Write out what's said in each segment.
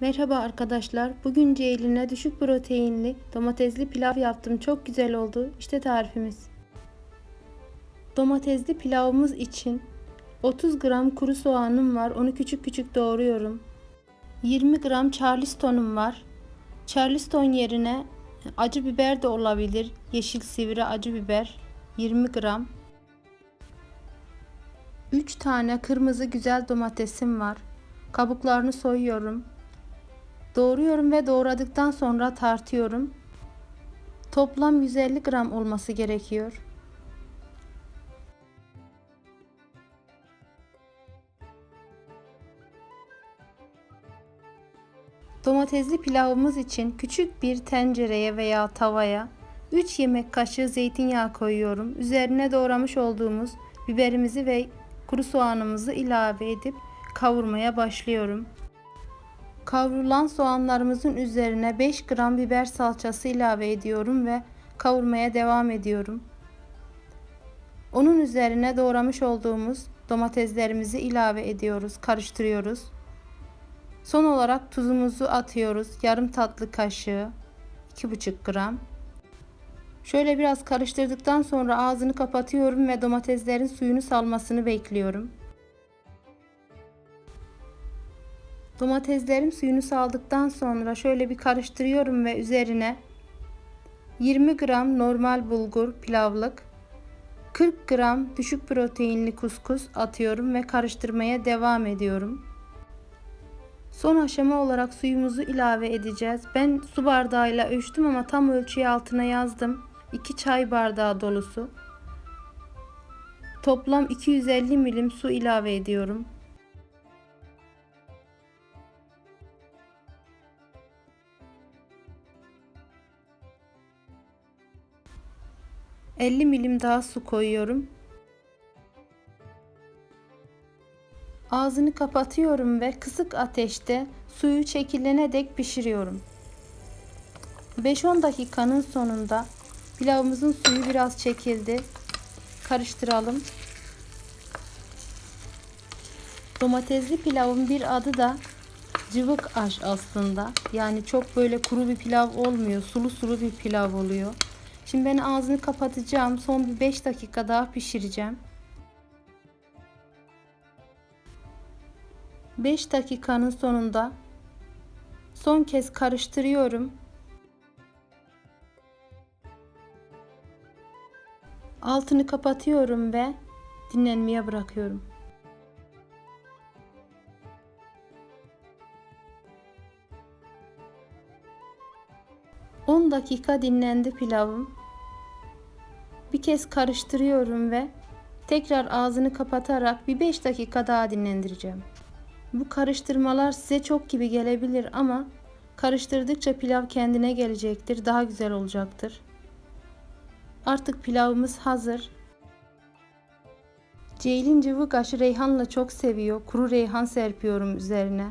Merhaba arkadaşlar. Bugün Ceylin'e düşük proteinli domatesli pilav yaptım. Çok güzel oldu. İşte tarifimiz. Domatesli pilavımız için 30 gram kuru soğanım var. Onu küçük küçük doğruyorum. 20 gram charleston'um var. Charleston yerine acı biber de olabilir. Yeşil sivri acı biber 20 gram. 3 tane kırmızı güzel domatesim var. Kabuklarını soyuyorum. Doğruyorum ve doğradıktan sonra tartıyorum. Toplam 150 gram olması gerekiyor. Domatesli pilavımız için küçük bir tencereye veya tavaya 3 yemek kaşığı zeytinyağı koyuyorum. Üzerine doğramış olduğumuz biberimizi ve kuru soğanımızı ilave edip kavurmaya başlıyorum. Kavrulan soğanlarımızın üzerine 5 gram biber salçası ilave ediyorum ve kavurmaya devam ediyorum. Onun üzerine doğramış olduğumuz domateslerimizi ilave ediyoruz, karıştırıyoruz. Son olarak tuzumuzu atıyoruz. Yarım tatlı kaşığı, 2,5 gram. Şöyle biraz karıştırdıktan sonra ağzını kapatıyorum ve domateslerin suyunu salmasını bekliyorum. Domateslerim suyunu saldıktan sonra şöyle bir karıştırıyorum ve üzerine 20 gram normal bulgur pilavlık, 40 gram düşük proteinli kuskus atıyorum ve karıştırmaya devam ediyorum. Son aşama olarak suyumuzu ilave edeceğiz. Ben su bardağıyla ölçtüm ama tam ölçüyü altına yazdım. 2 çay bardağı dolusu. Toplam 250 milim su ilave ediyorum. 50 milim daha su koyuyorum. Ağzını kapatıyorum ve kısık ateşte suyu çekilene dek pişiriyorum. 5-10 dakikanın sonunda pilavımızın suyu biraz çekildi. Karıştıralım. Domatesli pilavın bir adı da cıvık aş aslında. Yani çok böyle kuru bir pilav olmuyor. Sulu sulu bir pilav oluyor. Şimdi ben ağzını kapatacağım. Son bir 5 dakika daha pişireceğim. 5 dakikanın sonunda son kez karıştırıyorum. Altını kapatıyorum ve dinlenmeye bırakıyorum. Dakika dinlendi pilavım. Bir kez karıştırıyorum ve tekrar ağzını kapatarak bir 5 dakika daha dinlendireceğim. Bu karıştırmalar size çok gibi gelebilir ama karıştırdıkça pilav kendine gelecektir, daha güzel olacaktır. Artık pilavımız hazır. Ceylin cıvık aşı reyhanla çok seviyor. Kuru reyhan serpiyorum üzerine.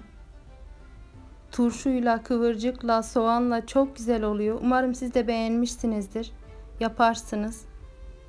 Turşuyla, kıvırcıkla, soğanla çok güzel oluyor. Umarım siz de beğenmişsinizdir. Yaparsınız.